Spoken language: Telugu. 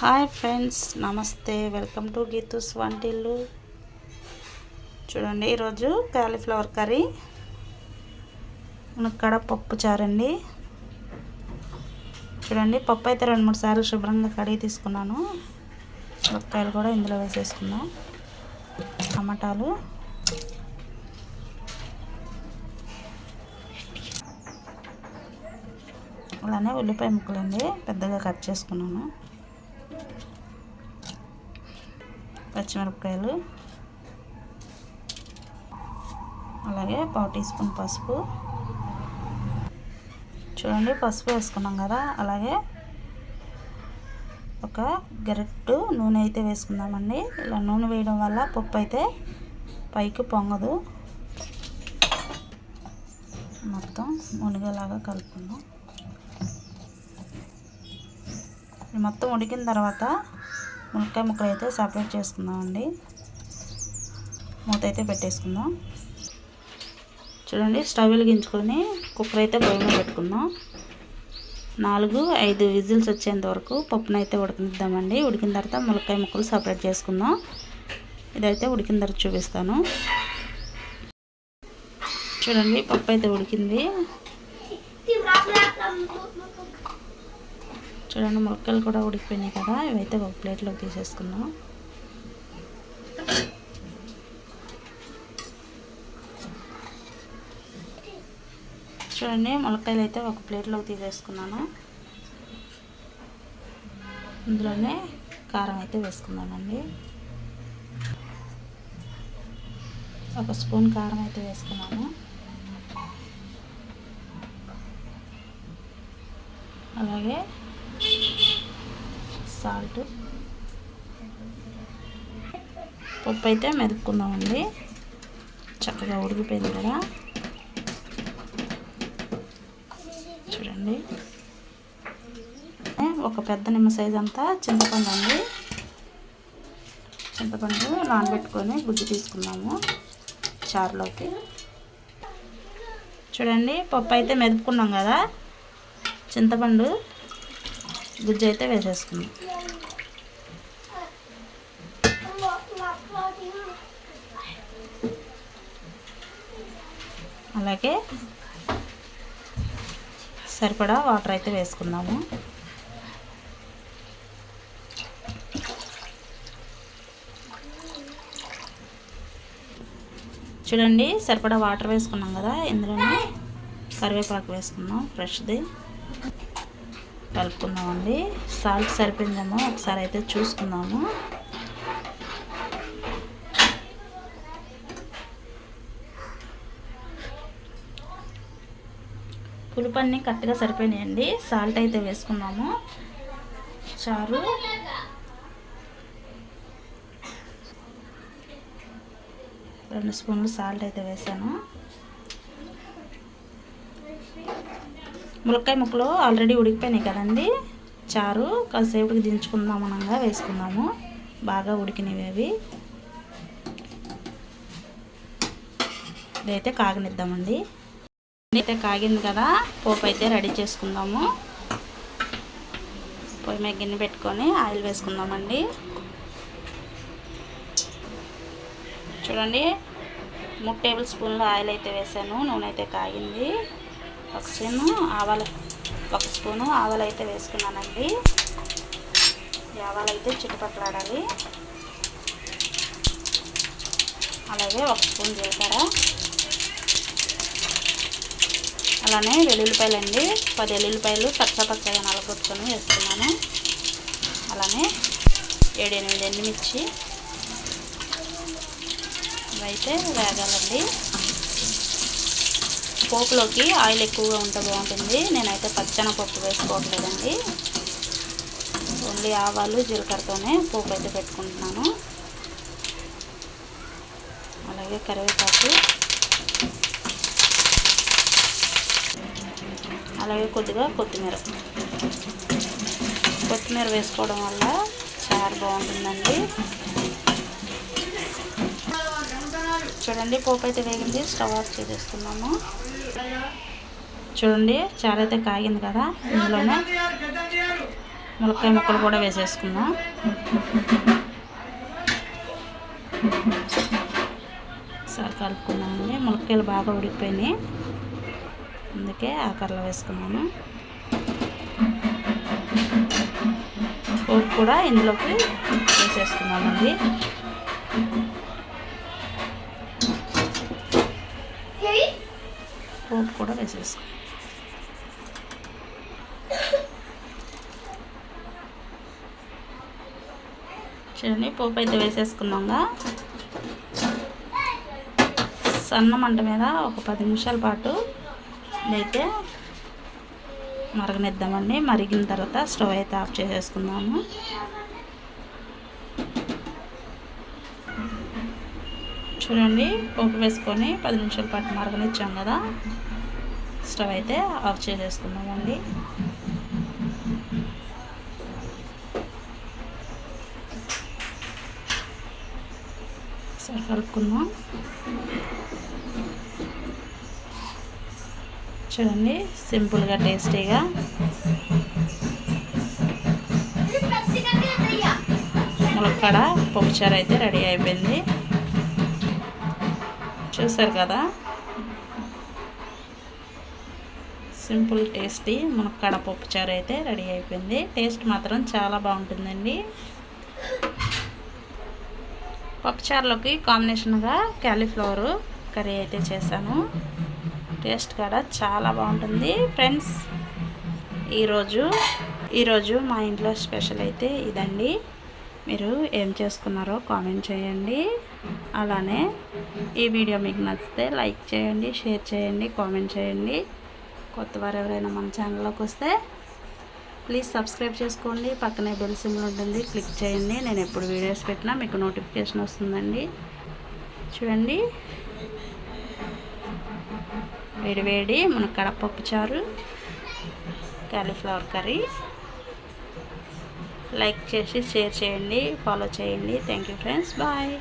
హాయ్ ఫ్రెండ్స్ నమస్తే. వెల్కమ్ టు గీతూస్ వంటిల్లు. చూడండి ఈరోజు కాలీఫ్లవర్ కర్రీ. మునక్కడ పప్పు చారండి. చూడండి పప్పు అయితే రెండు మూడు సార్లు శుభ్రంగా కడిగి తీసుకున్నాను. మునక్కాయలు కూడా ఇందులో వేసేసుకున్నాం టమాటాలు. అలానే ఉల్లిపాయ ముక్కలండి పెద్దగా కట్ చేసుకున్నాను. పచ్చిమిరపకాయలు. అలాగే పావు టీ స్పూన్ పసుపు. చూడండి పసుపు వేసుకున్నాం కదా. అలాగే ఒక గరిట్టు నూనె అయితే వేసుకుందామండి. ఇలా నూనె వేయడం వల్ల పప్పు అయితే పైకి పొంగదు. మొత్తం మునిగేలాగా కలుపుకుందాం. మొత్తం ఉడికిన తర్వాత మునక్కాయ ముక్కలు అయితే సపరేట్ చేసుకుందామండి. మూత అయితే పెట్టేసుకుందాం. చూడండి స్టవ్ వెలిగించుకొని కుక్కర్ అయితే పొయ్యి పెట్టుకుందాం. నాలుగు ఐదు విజిల్స్ వచ్చేంత వరకు పప్పునైతే ఉడికిద్దామండి ఉడికిన తర్వాత మునక్కాయ ముక్కలు సపరేట్ చేసుకుందాం. ఇదైతే ఉడికిన తర్వాత చూపిస్తాను. చూడండి పప్పు అయితే ఉడికింది. చూడండి ములక్కలు కూడా ఉడికిపోయినాయి కదా. ఇవైతే ఒక ప్లేట్లోకి తీసేసుకున్నాం చూడండి ములక్కాయలు అయితే ఒక ప్లేట్లోకి తీసేసుకున్నాను. ఇందులోనే కారం అయితే వేసుకున్నానండి ఒక స్పూన్ కారం అయితే వేసుకున్నాను. అలాగే సాల్ట్. పప్పు అయితే మెదుపుకుందామండి చక్కగా ఉడికిపోయింది కదా. చూడండి. ఒక పెద్ద నిమ్మ సైజ్ అంతా చింతపండు అండి. చింతపండు నానబెట్టుకొని గుజ్జు తీసుకున్నాము చారులోకి. చూడండి పప్పు అయితే మెదుపుకున్నాం కదా. చింతపండు గుజ్జు అయితే వేసేసుకున్నాం. అలాగే సరిపడా వాటర్ అయితే వేసుకుందాము. చూడండి సరిపడా వాటర్ వేసుకున్నాం కదా ఇందులోనే కరివేపాకు వేసుకుందాం ఫ్రెష్ది. కలుపుకుందామండి. సాల్ట్ సరిపోయిందేమో ఒకసారి అయితే పులుపు అన్నీ కరెక్ట్గా సరిపోయినాయండి. సాల్ట్ అయితే వేసుకున్నాము. చారు. రెండు స్పూన్లు సాల్ట్ అయితే వేసాను. ములక్కాయ ముక్కలు ఆల్రెడీ ఉడికిపోయినాయి కదండి. చారు కాసేపుకి దించుకుందాం అనంగా వేసుకుందాము బాగా ఉడికినవి అవి. ఇదైతే కాగనిద్దామండి. అయితే కాగింది కదా పోపు అయితే రెడీ చేసుకుందాము. పొయ్యి మీద గిన్నె పెట్టుకొని ఆయిల్ వేసుకుందామండి. చూడండి మూడు టేబుల్ స్పూన్లు ఆయిల్ అయితే వేసాను నూనె అయితే కాగింది. ఒక స్పూను ఆవాలు ఒక స్పూను ఆవాలు అయితే వేసుకున్నానండి. ఆవాలు అయితే చుట్టుపక్కలాడాలి అలాగే ఒక స్పూన్ జీలకర్ర. అలానే వెల్లుల్లిపాయలు అండి పది వెల్లుల్లిపాయలు పచ్చ పచ్చగా నలగొచ్చుకొని వేసుకున్నాను అలానే ఏడెనిమిది ఎండుమిర్చి. ఇవైతే వేగాలండి. పోపులోకి ఆయిల్ ఎక్కువగా ఉంటే బాగుంటుంది. నేనైతే పచ్చన పప్పు వేసుకోవట్లేదండి. ఓన్లీ ఆవాలు జీలకర్రతోనే పోపు అయితే పెట్టుకుంటున్నాను. అలాగే కరివేపాకు. అలాగే కొద్దిగా కొత్తిమీర. కొత్తిమీర వేసుకోవడం వల్ల చారు బాగుంటుందండి. చూడండి పోపు అయితే వేగింది. స్టవ్ ఆఫ్ చేసేస్తున్నాము. చూడండి చారు అయితే కాగింది కదా. ఇందులోనే ములక్కాయ ముక్కలు కూడా వేసేసుకుందాం. సార్ కలుపుకున్నామండి ములక్కాయలు బాగా ఉడికిపోయినాయి. అందుకే ఆకర్లో వేసుకున్నాను. పోపు కూడా ఇందులోకి వేసేసుకున్నామండి. పోపు కూడా వేసేసుకున్నాం. చూడండి పోపు అయితే వేసేసుకున్నాగా. సన్న మంట మీద ఒక పది నిమిషాల పాటు ఇదైతే మరగనిద్దామండి. మరిగిన తర్వాత స్టవ్ అయితే ఆఫ్ చేసేసుకుందాము. చూడండి పోపు వేసుకొని పది నిమిషాల పాటు మరగనిచ్చాం కదా. స్టవ్ అయితే ఆఫ్ చేసేసుకుందామండి. ఒకసారి కలుపుకుందాం. చూడండి సింపుల్గా టేస్టీగా. ములక్కడ పప్పుచారు అయితే రెడీ అయిపోయింది. చూసారు కదా? సింపుల్ టేస్టీ మునక్కాడ పప్పుచారు అయితే రెడీ అయిపోయింది. టేస్ట్ మాత్రం చాలా బాగుంటుందండి. పప్పుచారులోకి కాంబినేషన్గా క్యాలీఫ్లవరు కర్రీ అయితే చేశాను. టేస్ట్ కూడా చాలా బాగుంటుంది. ఫ్రెండ్స్ ఈరోజు ఈరోజు మా ఇంట్లో స్పెషల్ అయితే ఇదండి. మీరు ఏం చేసుకున్నారో కామెంట్ చేయండి. అలానే ఈ వీడియో మీకు నచ్చితే లైక్ చేయండి షేర్ చేయండి కామెంట్ చేయండి. కొత్త వారు ఎవరైనా మన ఛానల్లోకి వస్తే ప్లీజ్ సబ్స్క్రైబ్ చేసుకోండి. పక్కనే బెల్ సిమ్లు ఉంటుంది క్లిక్ చేయండి. నేను ఎప్పుడు వీడియోస్ పెట్టినా మీకు నోటిఫికేషన్ వస్తుందండి. చూడండి. వేడివేడి మన కడపప్పు చారు కాలీఫ్లవర్ కర్రీ లైక్ చేసి షేర్ చేయండి ఫాలో చేయండి. Thank you friends bye